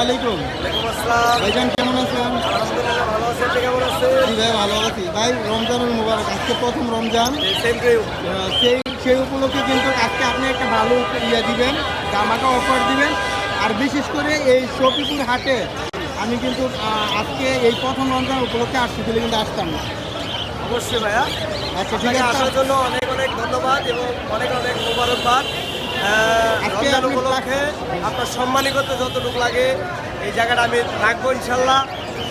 আলাইকুম। ভাইজান কেমন আছেন? ভাই ভালো আছি। ভাই রমজানের মুবারক আজকে প্রথম রমজান। সেই সেই উপলক্ষে কিন্তু আজকে আপনি একটা ভালো ইয়ে দিবেন জামাটা অফার দিবেন। আর বিশেষ করে এই শফিপুর হাটে আমি কিন্তু আজকে এই প্রথম রমজান উপলক্ষে আসছি দিলে কিন্তু আসতাম না। অবশ্যই ভাইয়া। আচ্ছা ঠিক আছে। আসার জন্য অনেক অনেক ধন্যবাদ এবং অনেক অনেক মোবারকবাদ। রমজান আপনি উপলক্ষে আপনার সম্মানী করতে যতটুকু লাগে এই জায়গাটা আমি রাখব ইনশাল্লাহ।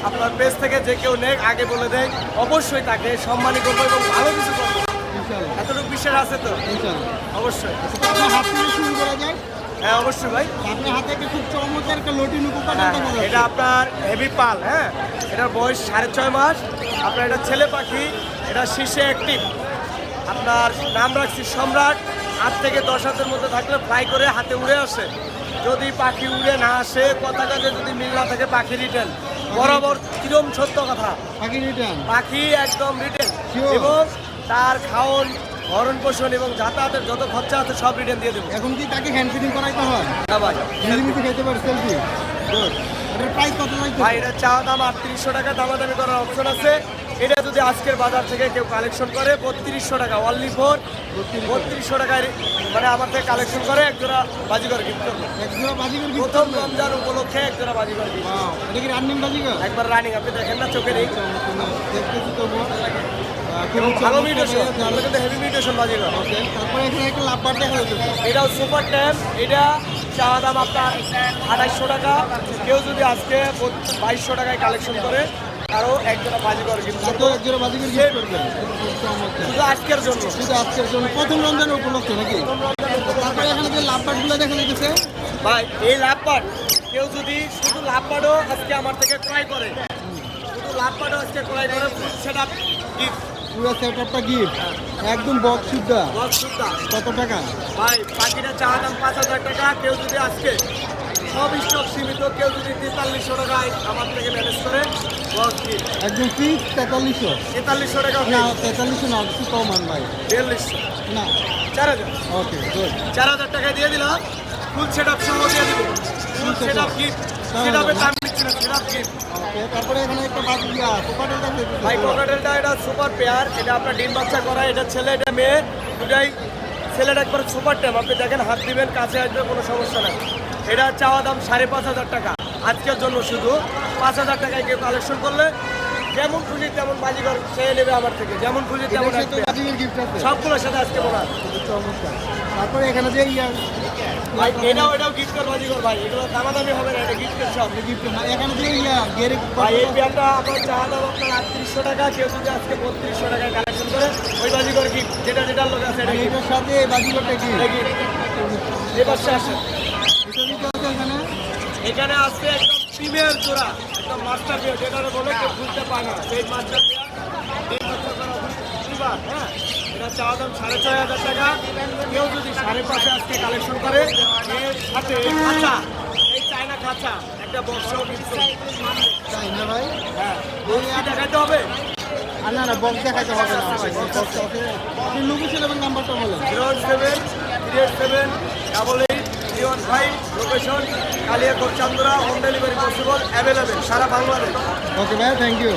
আপনার পেজ থেকে যে কেউ নেক আগে বলে দেয় অবশ্যই তাকে সম্মানী করব এবং ভালো কিছু করব। এতটুকু বিশ্বাস আছে তো? অবশ্যই। শুরু করা যায়? হ্যাঁ অবশ্যই ভাই। আপনার হাতে একটা খুব চমৎকার একটা লটিন হ্যাঁ, এটা আপনার হেভি পাল হ্যাঁ? এটার বয়স সাড়ে ছয় মাস। আপনার এটা ছেলে পাখি এটা শীর্ষে অ্যাক্টিভ আপনার নাম রাখছি সম্রাট। আট থেকে দশ হাতের মধ্যে থাকলে ফ্লাই করে হাতে উড়ে আসে। যদি পাখি উড়ে না আসে পতাকাতে যদি মিল না থাকে পাখি রিটার্ন বরাবর কিরম সত্য কথা? পাখি রিটার্ন পাখি একদম রিটার্ন Sure. এবং তার খাওন ভরণ পোষণ এবং যাতায়াতের যত খরচা আছে সব রিটার্ন দিয়ে দেবো। এখন কি তাকে হ্যান্ড ফিডিং করাইতে হয়? হ্যাঁ ভাই। নিজে খেতে পারে সেলফি এটার প্রাইস কত ভাই এটা চা দাম আটত্রিশশো টাকা দামাদামি করার অপশন আছে। এটা যদি আজকের বাজার থেকে কেউ কালেকশন করে বত্রিশশো টাকা অনলি ফোর বত্রিশশো টাকায় মানে আমার থেকে কালেকশন করে একজোড়া বাজিগর গিফট করবে। প্রথম রমজান উপলক্ষে একজোড়া বাজিগর গিফট রানিং বাজিগর? একবার রানিং আপনি দেখেন না ভালো মিউটেশন হেভি মিউটেশন বাজিগর। তারপরে এখানে একটা লাভবার দেখা যাচ্ছে। এটাও সুপার ট্যাম এটা চা দাম আপনার আঠাইশশো টাকা। কেউ যদি আজকে বাইশশো টাকায় কালেকশন করে গিফট বাজিগর গিফট করবেন শুধু আজকের জন্য। শুধু আজকের জন্য? প্রথম রমজান উপলক্ষে নাকি? তারপরে এখানে যে লাভবারগুলো দেখা যাচ্ছে ভাই এই লাভপাট কেউ যদি শুধু লাভপাটও আজকে আমার থেকে ক্রয় করে শুধু লাভপাটও আজকে ক্রয় করে সেটা গিফট পুরো সেটআপটা গিফট একদম বক্স সুদ্ধা। সুদ্ধা। কত টাকা? ভাই পাখিটা চা দাম পাঁচ হাজার টাকা কেউ যদি আজকে সব স্টক সীমিত কেউ যদি তেতাল্লিশশো টাকায় আমার থেকে ম্যানেজ করে বস গিফট একদম ফিক্স তেতাল্লিশশো। তেতাল্লিশশো টাকা না তেতাল্লিশশো না একটু কম আন ভাই। বিয়াল্লিশশো না। চার হাজার। ওকে গুড চার হাজার টাকা দিয়ে দিলাম। ফুল সেট আপ সহ দিয়ে দিব। Full set up gift set আপের দাম দিচ্ছি না সেট আপ গিফট ওকে তারপরে এখানে একটা ভাই কোকাটেলটা এটা সুপার পেয়ার এটা আপনার ডিম বাচ্চা করা এটা ছেলে এটা মেয়ে। দুটাই ছেলেটা একবার সুপার ট্যাম আপনি দেখেন হাত দিবেন কাছে আসবে কোনো সমস্যা নাই। এটা চাওয়া দাম সাড়ে পাঁচ হাজার টাকা। আজকের জন্য শুধু পাঁচ হাজার টাকায় কেউ কালেকশন করলে যেমন খুশি তেমন বাজিঘর চেয়ে নেবে আমার থেকে। যেমন খুশি তেমন সবগুলোর সাথে আজকে বলা তারপরে এখানে যে ইয়া ভাই এটাও এটাও গিফটের বাজিঘর ভাই। এগুলো দামাদামি হবে না এটা গিফটের সব গিফট এখানে যে গেরে ভাই এই পেয়ারটা আপনার চাওয়া দাম আপনার আটত্রিশশো টাকা। কেউ যদি আজকে বত্রিশশো টাকায় কালেকশন করে ওই বাজিঘর গিফট যেটা যেটার লোক আছে। এটার সাথে কি? gift। আসে এখানে। এখানে আছে একদম প্রিমিয়ার জোড়া একদম মাস্টার পেয়ার যেটা বলে কেউ বুঝতে পারে না। সেই মাস্টার দুইবার, হ্যাঁ? এটা চাওয়া দাম সাড়ে ছয় হাজার টাকা। কেউ যদি সাড়ে পাঁচে আজকে কালেকশন করে এর সাথে এই খাঁচা এই চায়না খাঁচা একটা কিন্তু তাই ভাই? হ্যাঁ দেখাতে হবে? আর না না বক্স দেখাতে হবে না। আপনি লোকেশন এবং নাম্বারটা বলেন zero seven three eight seven double one five location Kaliakot Chandura home delivery possible available সারা বাংলাদেশ। ওকে ভাই থ্যাংক ইউ